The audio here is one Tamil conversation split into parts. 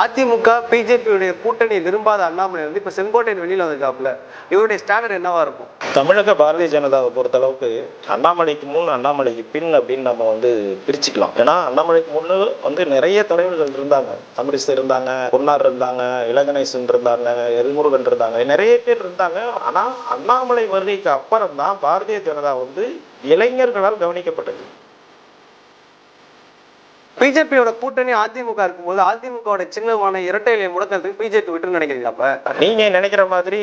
அதிமுக பிஜேபியுடைய கூட்டணி விரும்பாத அண்ணாமலை வந்து இப்போ செங்கோட்டையன் வெளியில் வந்திருக்காப்புல. இவருடைய ஸ்டாண்டர்ட் என்னவா இருக்கும்? தமிழக பாரதிய ஜனதாவை பொறுத்த அளவுக்கு அண்ணாமலைக்கு முன் அண்ணாமலைக்கு பின் அப்படின்னு நம்ம வந்து பிரிச்சுக்கலாம். ஏன்னா அண்ணாமலைக்கு முன்னு வந்து நிறைய தலைவர்கள் இருந்தாங்க. தமிழிசை இருந்தாங்க பொன்னார் இருந்தாங்க இளகணேசன் இருந்தாங்க எல்முருகன் இருந்தாங்க. நிறைய பேர் இருந்தாங்க. ஆனா அண்ணாமலை வருகைக்கு அப்புறம் தான் பாரதிய ஜனதா வந்து இளைஞர்களால் கவனிக்கப்பட்டது. பிஜேபியோட கூட்டணி அதிமுக இருக்கும்போது அதிமுகவோட சின்னமான இரட்டை இலையை முடக்கிறதுக்கு பிஜேபி விட்டு நினைக்கிறீங்க அப்ப? நீங்க நினைக்கிற மாதிரி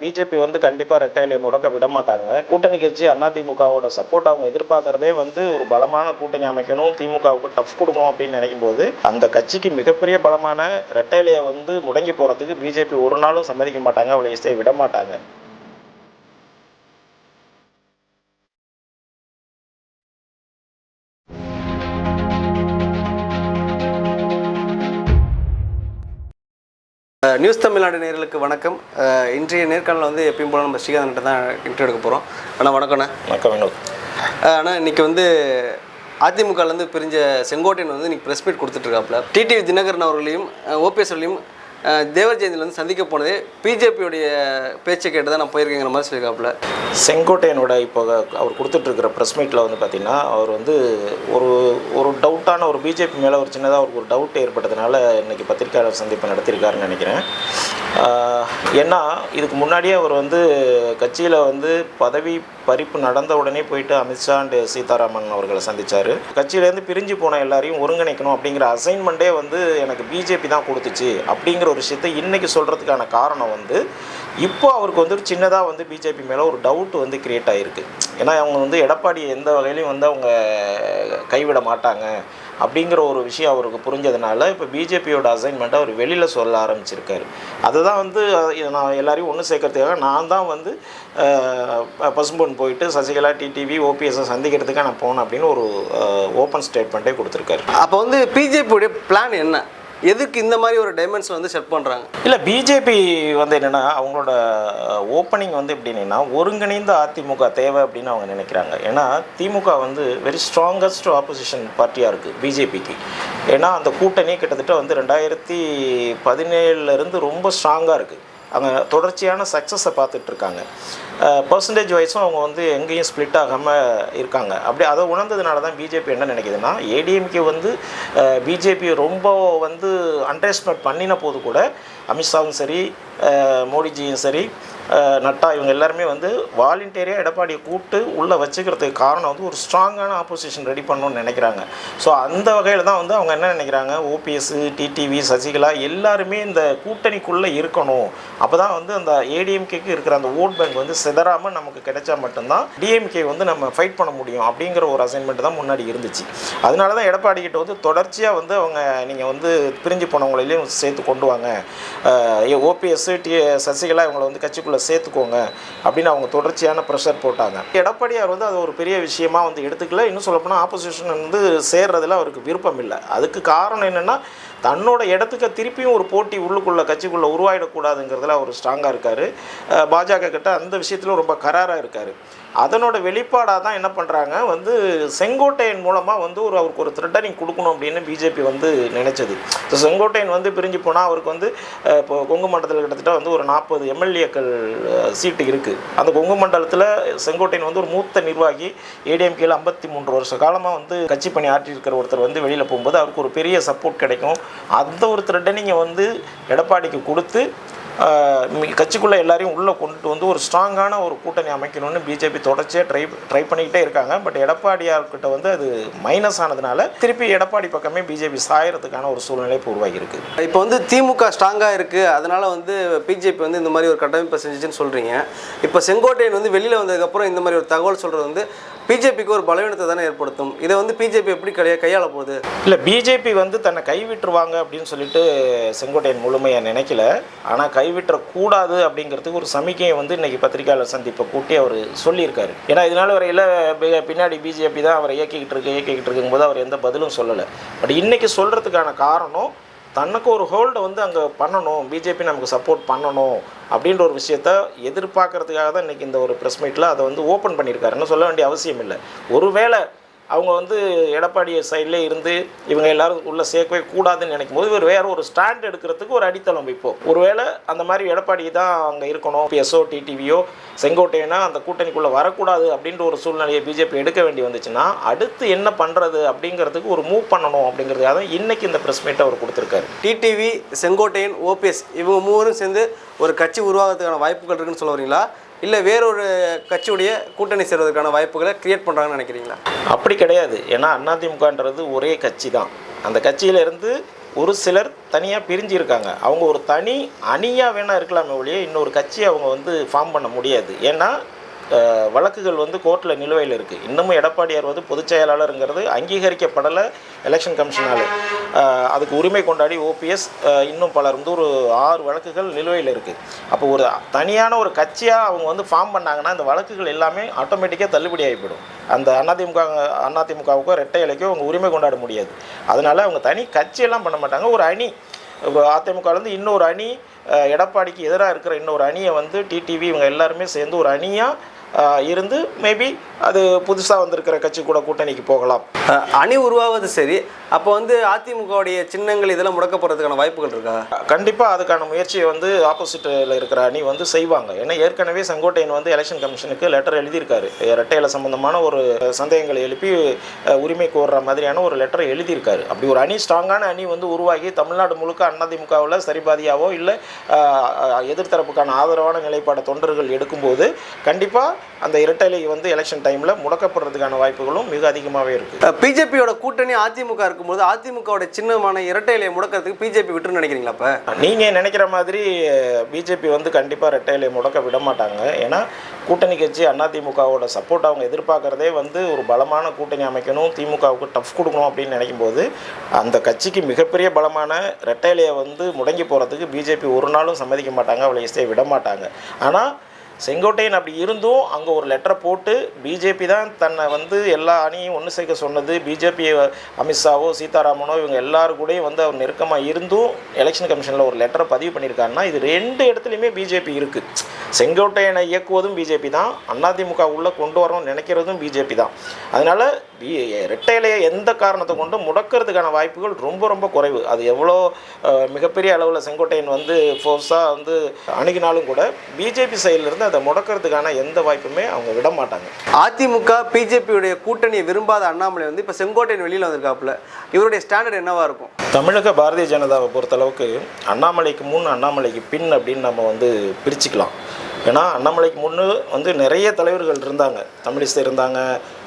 பிஜேபி வந்து கண்டிப்பா ரெட்டையில முடக்க விட மாட்டாங்க. கூட்டணி கட்சி அதிமுகவோட சப்போர்ட் அவங்க எதிர்பார்க்கறதே வந்து ஒரு பலமான கூட்டணி அமைக்கணும் திமுகவுக்கு டஃப் கொடுக்கணும் அப்படின்னு நினைக்கும் போது அந்த கட்சிக்கு மிகப்பெரிய பலமான ரெட்டையிலைய வந்து முடங்கி போறதுக்கு பிஜேபி ஒரு நாளும் சம்மதிக்க மாட்டாங்க அவளை இசையை விட மாட்டாங்க. நியூஸ் தமிழ்நாடு நேயர்களுக்கு வணக்கம். இன்றைய நேர்காணலில் வந்து எப்பயும் போல நம்ம ஸ்ரீகாந்த் தான் இன்டர்வியூ எடுக்க போகிறோம் அண்ணா வணக்கண்ணே வணக்கம் வினோத் அண்ணா இன்னைக்கு வந்து அதிமுகலேருந்து பிரிஞ்ச செங்கோட்டையன் வந்து இன்னைக்கு ப்ரெஸ் மீட் கொடுத்துட்ருக்காப்புல டிடிவி தினகரன் அவர்களையும் ஓபிஎஸ் அவர்களையும் தேவர் ஜெயந்தியில் வந்து சந்திக்க போனதே பிஜேபியோடைய பேச்சை கேட்டு தான் நான் போயிருக்கேங்கிற மாதிரி சொல்லியிருக்காப்புல. செங்கோட்டையனோட இப்போ அவர் கொடுத்துட்ருக்கிற ப்ரெஸ் மீட்டில் வந்து பார்த்திங்கன்னா அவர் வந்து ஒரு ஒரு டவுட்டான ஒரு பிஜேபி மேலே ஒரு சின்னதாக அவருக்கு ஒரு டவுட் ஏற்பட்டதுனால இன்றைக்கி பத்திரிகையாளர் சந்திப்பு நடத்தியிருக்காருன்னு நினைக்கிறேன். ஏன்னா இதுக்கு முன்னாடியே அவர் வந்து கட்சியில் வந்து பதவி பறிப்பு நடந்த உடனே போயிட்டு அமித்ஷாண்டு சீதாராமன் அவர்களை சந்திச்சார். கட்சியிலேருந்து பிரிஞ்சு போன எல்லாரையும் ஒருங்கிணைக்கணும் அப்படிங்கிற அசைன்மெண்ட்டே வந்து எனக்கு பிஜேபி தான் கொடுத்துச்சு அப்படிங்கிற ஒரு விஷயத்தை இன்றைக்கி சொல்கிறதுக்கான காரணம் வந்து இப்போ அவருக்கு வந்து ஒரு சின்னதாக வந்து பிஜேபி மேலே ஒரு டவுட் வந்து கிரியேட் ஆகிருக்கு ஏன்னா அவங்க வந்து எடப்பாடி எந்த வகையிலையும் வந்து அவங்க கைவிட மாட்டாங்க அப்படிங்கிற ஒரு விஷயம் அவருக்கு புரிஞ்சதுனால இப்போ பிஜேபியோட அசைன்மெண்ட்டை அவர் வெளியில் சொல்ல ஆரம்பிச்சிருக்காரு. அதுதான் வந்து நான் எல்லாரையும் ஒன்று சேர்க்கறதுக்காக நான் தான் வந்து பசும்பொன் போயிட்டு சசிகலா டிடிவி ஓபிஎஸ்ஸை சந்திக்கிறதுக்காக நான் போனேன் அப்படின்னு ஒரு ஓப்பன் ஸ்டேட்மெண்ட்டே கொடுத்துருக்காரு. அப்போ வந்து பிஜேபியோடைய பிளான் என்ன? எதுக்கு இந்த மாதிரி ஒரு டைமென்ஷன் வந்து செட் பண்ணுறாங்க இல்லை பிஜேபி வந்து என்னென்னா அவங்களோட ஓப்பனிங் வந்து எப்படின்னா ஒருங்கிணைந்த அதிமுக தேவை அப்படின்னு அவங்க நினைக்கிறாங்க. ஏன்னா திமுக வந்து வெரி ஸ்ட்ராங்கஸ்ட் ஆப்போசிஷன் பார்ட்டியாக இருக்குது பிஜேபிக்கு ஏன்னா அந்த கூட்டணி கிட்டத்தட்ட வந்து ரெண்டாயிரத்தி பதினேழுலேருந்து ரொம்ப ஸ்ட்ராங்காக இருக்குது அங்கே தொடர்ச்சியான சக்ஸஸை பார்த்துட்ருக்காங்க பர்சன்டேஜ் வைஸும் அவங்க வந்து எங்கேயும் ஸ்ப்ளிட் ஆகாமல் இருக்காங்க. அப்படி அதை உணர்ந்ததுனால தான் பிஜேபி என்ன நினைக்குதுன்னா ஏடிஎம்கே வந்து பிஜேபி ரொம்ப வந்து அண்டர்எஸ்டிமேட் பண்ணின போது கூட அமித்ஷாவும் சரி மோடிஜியும் சரி நட்டா இவங்க எல்லாருமே வந்து வாலண்டியரியாக எடப்பாடியை கூப்பிட்டு உள்ளே வச்சுக்கிறதுக்கு காரணம் வந்து ஒரு ஸ்ட்ராங்கான ஆப்போசிஷன் ரெடி பண்ணணும்னு நினைக்கிறாங்க. ஸோ அந்த வகையில் தான் வந்து அவங்க என்ன நினைக்கிறாங்க ஓபிஎஸ் டிடிவி சசிகலா எல்லாருமே இந்த கூட்டணிக்குள்ளே இருக்கணும். அப்போ தான் வந்து அந்த ஏடிஎம்கேக்கு இருக்கிற அந்த ஓட் பேங்க் வந்து சிதறாமல் நமக்கு கிடைச்சா மட்டும்தான் டிஎம்கே வந்து நம்ம ஃபைட் பண்ண முடியும் அப்படிங்கிற ஒரு அசைன்மெண்ட் தான் முன்னாடி இருந்துச்சு. அதனால தான் எடப்பாடி கிட்ட வந்து தொடர்ச்சியாக வந்து அவங்க நீங்கள் வந்து பிரிஞ்சு போனவங்களையும் சேர்த்து கொண்டு வாங்க. ஓபிஎஸ் டி சசிகலா இவங்களை வந்து கட்சிக்குள்ளே சேர்த்துக்கோங்க அப்படின்னு அவங்க தொடர்ச்சியான ப்ரெஷர் போட்டாங்க. எடப்பாடியார் வந்து அது ஒரு பெரிய விஷயமா வந்து எடுத்துக்கல. இன்னும் சொல்லப்போனால் ஆப்போசிஷன் வந்து சேர்றதுல அவருக்கு விருப்பம் இல்லை. அதுக்கு காரணம் என்னென்னா தன்னோட இடத்துக்கு திருப்பியும் ஒரு போட்டி உள்ளுக்குள்ள கட்சிக்குள்ளே உருவாயிடக்கூடாதுங்கிறதுல அவர் ஸ்ட்ராங்காக இருக்கார். பாஜக கிட்ட அந்த விஷயத்திலும் ரொம்ப கராராக இருக்கார். அதனோட வெளிப்பாடாக தான் என்ன பண்ணுறாங்க வந்து செங்கோட்டையன் மூலமாக வந்து ஒரு அவருக்கு ஒரு த்ரெட்டனிங் கொடுக்கணும் அப்படின்னு பிஜேபி வந்து நினைச்சது. ஸோ செங்கோட்டையன் வந்து பிரிஞ்சு போனால் அவருக்கு வந்து இப்போ கொங்கு மண்டலத்தில் கிட்டத்தட்ட வந்து ஒரு நாற்பது எம்எல்ஏக்கள் சீட்டு இருக்குது அந்த கொங்கு மண்டலத்தில் செங்கோட்டையன் வந்து ஒரு மூத்த நிர்வாகி ஏடிஎம்கேல ஐம்பத்தி மூன்று வருஷ காலமாக வந்து கட்சி பணி ஆற்றியிருக்கிற ஒருத்தர் வந்து வெளியில் போகும்போது அவருக்கு ஒரு பெரிய சப்போர்ட் கிடைக்கும். அந்த ஒரு த்ரெட்டனிங்கை வந்து எடப்பாடிக்கு கொடுத்து கட்சிக்குள்ளே எல்லாரையும் உள்ளே கொண்டுட்டு வந்து ஒரு ஸ்ட்ராங்கான ஒரு கூட்டணி அமைக்கணும்னு பிஜேபி தொடர்ச்சியாக ட்ரை ட்ரை பண்ணிக்கிட்டே இருக்காங்க. பட் எடப்பாடியார்கிட்ட வந்து அது மைனஸ் ஆனதுனால திருப்பி எடப்பாடி பக்கமே பிஜேபி சாயறதுக்கான ஒரு சூழ்நிலை இப்போ உருவாகி இருக்கு இப்போ வந்து திமுக ஸ்ட்ராங்காக இருக்குது அதனால வந்து பிஜேபி வந்து இந்த மாதிரி ஒரு கட்டமைப்பை செஞ்சுச்சுன்னு சொல்கிறீங்க இப்போ செங்கோட்டையன் வந்து வெளியில் வந்ததுக்கப்புறம் இந்த மாதிரி ஒரு தகவல் சொல்கிறது வந்து பிஜேபிக்கு ஒரு பலவீனத்தை தானே ஏற்படுத்தும். இதை வந்து பிஜேபி எப்படி கையா கையாள போகுது? இல்லை பிஜேபி வந்து தன்னை கைவிட்டுருவாங்க அப்படின்னு சொல்லிட்டு செங்கோட்டையன் முழுமையாக நினைக்கல. ஆனால் கைவிட்டுறக்கூடாது அப்படிங்கிறதுக்கு ஒரு சமிக்கையை வந்து இன்றைக்கி பத்திரிகையாளர் சந்திப்பை கூட்டி அவர் சொல்லியிருக்காரு. ஏன்னா இதனால வரையில் பின்னாடி பிஜேபி தான் அவரை இயக்கிக்கிட்டு இருக்கு இயக்கிக்கிட்டு இருக்கும்போது அவர் எந்த பதிலும் சொல்லலை. பட் இன்றைக்கி சொல்கிறதுக்கான காரணம் தனக்கு ஒரு ஹோல்டை வந்து அங்கே பண்ணணும் பிஜேபி நமக்கு சப்போர்ட் பண்ணணும் அப்படின்ற ஒரு விஷயத்த எதிர்பார்க்கறதுக்காக தான் இன்றைக்கி இந்த ஒரு ப்ரெஸ் மீட்டில் அதை வந்து ஓப்பன் பண்ணியிருக்காருன்னு சொல்ல வேண்டிய அவசியம் இல்லை. ஒருவேளை அவங்க வந்து எடப்பாடி சைட்லேயே இருந்து இவங்க எல்லாரும் உள்ள சேர்க்கவே கூடாதுன்னு நினைக்கும் போது இவர் வேற ஒரு ஸ்டாண்ட் எடுக்கிறதுக்கு ஒரு அடித்தளம் வைப்போம் ஒருவேளை அந்த மாதிரி எடப்பாடி தான் அங்கே இருக்கணும். எஸ்ஓ டிடிவியோ செங்கோட்டையனா அந்த கூட்டணிக்குள்ளே வரக்கூடாது அப்படின்ற ஒரு சூழ்நிலையை பிஜேபி எடுக்க வேண்டி வந்துச்சுன்னா அடுத்து என்ன பண்ணுறது அப்படிங்கிறதுக்கு ஒரு மூவ் பண்ணணும் அப்படிங்கிறதுக்காக தான் இன்னைக்கு இந்த ப்ரெஸ் மீட்டை அவர் கொடுத்துருக்காரு. டிடிவி செங்கோட்டையன் ஓபிஎஸ் இவங்க மூவரும் சேர்ந்து ஒரு கட்சி உருவாகிறதுக்கான வாய்ப்புகள் இருக்குன்னு சொல்ல வரீங்களா? இல்லை வேறொரு கட்சியுடைய கூட்டணி சேர்வதற்கான வாய்ப்புகளை கிரியேட் பண்ணுறாங்கன்னு நினைக்கிறீங்களா? அப்படி கிடையாது. ஏன்னா அதிமுகன்றது ஒரே கட்சி தான் அந்த கட்சியிலேருந்து ஒரு சிலர் தனியாக பிரிஞ்சு இருக்காங்க அவங்க ஒரு தனி அணியாக வேணால் இருக்கலாமே ஒழிய இன்னொரு கட்சியை அவங்க வந்து ஃபார்ம் பண்ண முடியாது. ஏன்னா வழக்குகள் வந்து கோர்ட்டில் நிலுவையில் இருக்குது இன்னமும் எடப்பாடியார் வந்து பொதுச் செயலாளருங்கிறது அங்கீகரிக்கப்படலை எலெக்ஷன் கமிஷனால். அதுக்கு உரிமை கொண்டாடி ஓபிஎஸ் இன்னும் பலர் வந்து ஒரு ஆறு வழக்குகள் நிலுவையில் இருக்குது அப்போ ஒரு தனியான ஒரு கட்சியாக அவங்க வந்து ஃபார்ம் பண்ணாங்கன்னா இந்த வழக்குகள் எல்லாமே ஆட்டோமேட்டிக்காக தள்ளுபடி ஆகிவிடும் அந்த அதிமுக அதிமுகவுக்கோ ரெட்டை இலைக்கோ அவங்க உரிமை கொண்டாட முடியாது. அதனால் அவங்க தனி கட்சியெல்லாம் பண்ண மாட்டாங்க. ஒரு அணி அதிமுகலேருந்து இன்னொரு அணி எடப்பாடிக்கு எதிராக இருக்கிற இன்னொரு அணியை வந்து டிடிவி இவங்க எல்லாருமே சேர்ந்து ஒரு அணியாக இருந்து மேபி அது புதுசாக வந்திருக்கிற கட்சி கூட கூட்டணிக்கு போகலாம். அணி உருவாவது சரி. அப்போ வந்து அதிமுகவுடைய சின்னங்கள் இதெல்லாம் முடக்கப்படுறதுக்கான வாய்ப்புகள் இருக்கா? கண்டிப்பாக அதுக்கான முயற்சியை வந்து ஆப்போசிட்டில் இருக்கிற அணி வந்து செய்வாங்க. ஏன்னா ஏற்கனவே செங்கோட்டையன் வந்து எலெக்ஷன் கமிஷனுக்கு லெட்டர் எழுதியிருக்காரு. இரட்டையில சம்பந்தமான ஒரு சந்தேகங்களை எழுப்பி உரிமை கோர்ற மாதிரியான ஒரு லெட்டரை எழுதியிருக்காரு. அப்படி ஒரு அணி ஸ்ட்ராங்கான அணி வந்து உருவாகி தமிழ்நாடு முழுக்க அதிமுகவில் சரிபாதியாவோ இல்லை எதிர்த்தரப்புக்கான ஆதரவான நிலைப்பாட தொண்டர்கள் எடுக்கும்போது கண்டிப்பாக அந்த இரட்டைலை வந்து எலெக்ஷன் டைமில் முடக்கப்படுறதுக்கான வாய்ப்புகளும் மிக அதிகமாகவே இருக்குது பிஜேபியோட கூட்டணி அதிமுக இருக்கும்போது அதிமுகவோட சின்னமான இரட்டை இலையை முடக்கிறதுக்கு பிஜேபி விட்டுன்னு நினைக்கிறீங்களா அப்போ? நீங்கள் நினைக்கிற மாதிரி பிஜேபி வந்து கண்டிப்பாக ரெட்டையிலை முடக்க விட மாட்டாங்க. ஏன்னா கூட்டணி கட்சி அதிமுகவோட சப்போர்ட் அவங்க எதிர்பார்க்குறதே வந்து ஒரு பலமான கூட்டணி அமைக்கணும் திமுகவுக்கு டஃப் கொடுக்கணும் அப்படின்னு நினைக்கும் போது அந்த கட்சிக்கு மிகப்பெரிய பலமான ரெட்டையிலையை வந்து முடங்கி போகிறதுக்கு பிஜேபி ஒரு நாளும் சம்மதிக்க மாட்டாங்க அவளை இசையை விட மாட்டாங்க. ஆனால் செங்கோட்டையன் அப்படி இருந்தும் அங்கே ஒரு லெட்டரை போட்டு பிஜேபி தான் தன்னை வந்து எல்லா அணியும் ஒன்று சேர்க்க சொன்னது. பிஜேபி அமித்ஷாவோ சீதாராமனோ இவங்க எல்லாரு கூடயும் வந்து அவர் நெருக்கமாக இருந்தும் எலெக்ஷன் கமிஷனில் ஒரு லெட்டரை பதிவு பண்ணியிருக்காருன்னா இது ரெண்டு இடத்துலையுமே பிஜேபி இருக்குது செங்கோட்டையனை இயக்குவதும் பிஜேபி தான். அதிமுக உள்ளே கொண்டு வரணும்னு நினைக்கிறதும் பிஜேபி தான். அதனால் பி ரெட்டையிலேயே எந்த காரணத்தை கொண்டு முடக்கிறதுக்கான வாய்ப்புகள் ரொம்ப ரொம்ப குறைவு. அது எவ்வளோ மிகப்பெரிய அளவில் செங்கோட்டையன் வந்து ஃபோர்ஸாக வந்து அணுகினாலும் கூட பிஜேபி சைடிலிருந்து அதை முடக்கிறதுக்கான எந்த வாய்ப்புமே அவங்க விட மாட்டாங்க. அதிமுக பிஜேபியுடைய கூட்டணியை விரும்பாத அண்ணாமலை வந்து இப்போ செங்கோட்டையன் வெளியில் வந்திருக்காப்புல. இவருடைய ஸ்டாண்டர்ட் என்னவா இருக்கும்? தமிழக பாரதிய ஜனதாவை பொறுத்தளவுக்கு அண்ணாமலைக்கு முன் அண்ணாமலைக்கு பின் அப்படின்னு நம்ம வந்து பிரிச்சுக்கலாம். ஏன்னா அண்ணாமலைக்கு முன்னு வந்து நிறைய தலைவர்கள் இருந்தாங்க. தமிழிசை இருந்தாங்க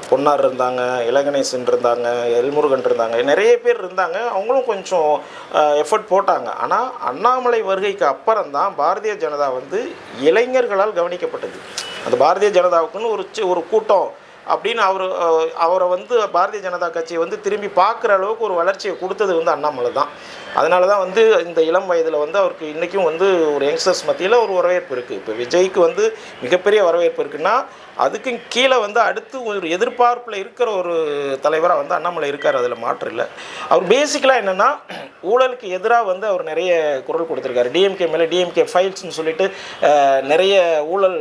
பொன்னார் இருந்தாங்க இளகணேசன் இருந்தாங்க எல்முருகன் இருந்தாங்க நிறைய பேர் இருந்தாங்க. அவங்களும் கொஞ்சம் எஃபர்ட் போட்டாங்க. ஆனால் அண்ணாமலை வருகைக்கு அப்புறம் தான் பாரதிய ஜனதா வந்து இளைஞர்களால் கவனிக்கப்பட்டது. அந்த பாரதிய ஜனதாவுக்குன்னு ஒரு ஒரு கூட்டம் அப்படின்னு அவர் அவரை வந்து பாரதிய ஜனதா கட்சியை வந்து திரும்பி பார்க்குற அளவுக்கு ஒரு வளர்ச்சியை கொடுத்தது வந்து அண்ணாமலை தான் அதனால தான் வந்து இந்த இளம் வயதில் வந்து அவருக்கு இன்றைக்கும் வந்து ஒரு யங்ஸ்டர்ஸ் மத்தியில் ஒரு வரவேற்பு இருக்குது இப்போ விஜய்க்கு வந்து மிகப்பெரிய வரவேற்பு இருக்குன்னா அதுக்கும் கீழே வந்து அடுத்து ஒரு எதிர்பார்ப்பில் இருக்கிற ஒரு தலைவராக வந்து அண்ணாமலை இருக்கார். அதில் மாற்று இல்லை. அவர் பேசிக்கலாக என்னென்னா ஊழலுக்கு எதிராக வந்து அவர் நிறைய குரல் கொடுத்துருக்காரு. டிஎம்கே மேலே டிஎம்கே ஃபைல்ஸ்னு சொல்லிட்டு நிறைய ஊழல்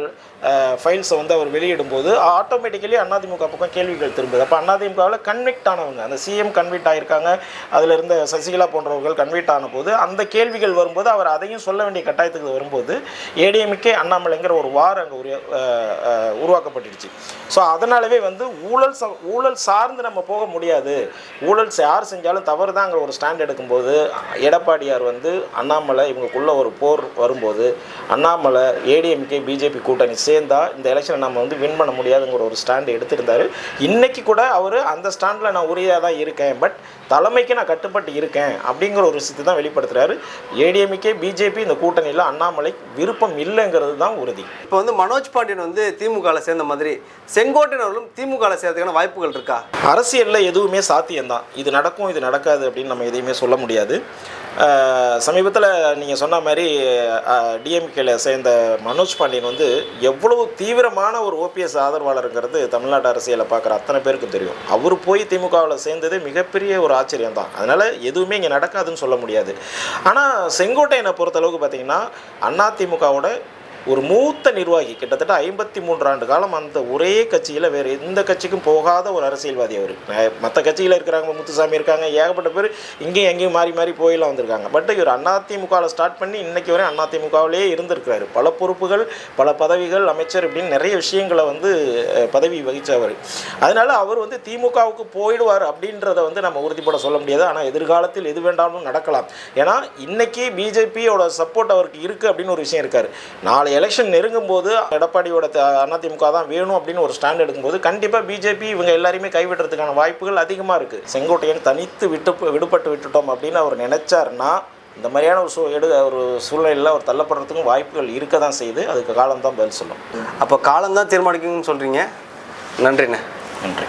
ஃபைல்ஸை வந்து அவர் வெளியிடும்போது ஆட்டோமேட்டிக்கலி அதிமுக பக்கம் கேள்விகள் திரும்புது. அப்போ அதிமுகவில் கன்விக்ட் ஆனவங்க அந்த சிஎம் கன்விக்ட் ஆகியிருக்காங்க அதில் இருந்த சசிகலா போன்றவர்கள் கன்வீட் ஆன போது அந்த கேள்விகள் வரும்போது அவர் அதையும் சொல்ல வேண்டிய கட்டாயத்துக்கு வரும்போது ஏடிஎம்கே அண்ணாமலைங்கிற ஒரு வார் அங்கே உரிய உருவாக்கப்பட்டுடுச்சு. ஸோ அதனாலவே வந்து ஊழல் ச ஊழல் சார்ந்து நம்ம போக முடியாது. ஊழல் யார் செஞ்சாலும் தவறு தாங்கிற ஒரு ஸ்டாண்ட் எடுக்கும்போது எடப்பாடியார் வந்து அண்ணாமலை இவங்களுக்குள்ள ஒரு போர் வரும்போது அண்ணாமலை ஏடிஎம்கே பிஜேபி கூட்டணி சேர்ந்தா இந்த எலெக்ஷனை நம்ம வந்து வின் பண்ண முடியாதுங்கிற ஒரு ஸ்டாண்ட் எடுத்திருந்தார். இன்றைக்கி கூட அவர் அந்த ஸ்டாண்டில் நான் உரியாக தான் இருக்கேன். பட் தலைமைக்கு நான் கட்டுப்பட்டு இருக்கேன் அப்படிங்கிற ஒரு விஷயத்தை தான் வெளிப்படுத்துறாரு. ஏடிஎம்கே பிஜேபி இந்த கூட்டணியில் அண்ணாமலை விருப்பம் இல்லைங்கிறது தான் உறுதி. இப்போ வந்து மனோஜ் பாண்டியன் வந்து திமுகவில் சேர்ந்த மாதிரி செங்கோட்டையன் அவர்களும் திமுகவில் சேர்றதுக்கான வாய்ப்புகள் இருக்கா? அரசியலில் எதுவுமே சாத்தியம்தான். இது நடக்கும் இது நடக்காது அப்படின்னு நம்ம எதையுமே சொல்ல முடியாது. சமீபத்தில் நீங்கள் சொன்ன மாதிரி டிஎம்கேல சேர்ந்த மனோஜ் பாண்டியன் வந்து எவ்வளவு தீவிரமான ஒரு ஓபிஎஸ் ஆதரவாளருங்கிறது தமிழ்நாடு அரசியலை பார்க்குற அத்தனை பேருக்கு தெரியும். அவர் போய் திமுகவில் சேர்ந்தது மிகப்பெரிய ஒரு ஆச்சரியம் தான். அதனால் எதுவுமே இங்கே நடக்காதுன்னு சொல்ல முடியாது. ஆனால் செங்கோட்டையனை பொறுத்தளவுக்கு பார்த்திங்கன்னா அதிமுகவோட ஒரு மூத்த நிர்வாகி கிட்டத்தட்ட ஐம்பத்தி மூன்று ஆண்டு காலம் அந்த ஒரே கட்சியில் வேறு எந்த கட்சிக்கும் போகாத ஒரு அரசியல்வாதி அவர். மற்ற கட்சியில் இருக்கிறாங்க முத்துசாமி இருக்காங்க ஏகப்பட்ட பேர் இங்கேயும் எங்கேயும் மாறி மாறி போயெல்லாம் வந்திருக்காங்க. பட் இவர் அதிமுகவில் ஸ்டார்ட் பண்ணி இன்னைக்கு வரை அதிமுகவிலேயே இருந்திருக்கிறாரு. பல பொறுப்புகள் பல பதவிகள் அமைச்சர் இப்படின்னு நிறைய விஷயங்களை வந்து பதவி வகித்தவர் அதனால் அவர் வந்து திமுகவுக்கு போயிடுவார் அப்படின்றத வந்து நம்ம உறுதிப்பட சொல்ல முடியாது. ஆனால் எதிர்காலத்தில் எது வேண்டாலும் நடக்கலாம். ஏன்னா இன்றைக்கி பிஜேபியோட சப்போர்ட் அவருக்கு இருக்குது அப்படின்னு ஒரு விஷயம் இருக்கார். நாளை எலெக்ஷன் நெருங்கும் போது எடப்பாடியோட அதிமுக தான் வேணும் அப்படின்னு ஒரு ஸ்டாண்ட் எடுக்கும்போது கண்டிப்பாக பிஜேபி இவங்க எல்லாரையுமே கைவிடுறதுக்கான வாய்ப்புகள் அதிகமாக இருக்குது செங்கோட்டையன் தனித்து விட்டு விடுபட்டு விட்டுட்டோம் அப்படின்னு அவர் நினைச்சாருன்னா இந்த மாதிரியான ஒரு சூ எடு ஒரு சூழ்நிலையில் அவர் தள்ளப்படுறதுக்கும் வாய்ப்புகள் இருக்க தான் செய்யுது. அதுக்கு காலம் தான் பதில் சொல்லும். அப்போ காலம்தான் தீர்மானிக்கும்னு சொல்கிறீங்க நன்றிண்ணே. நன்றி.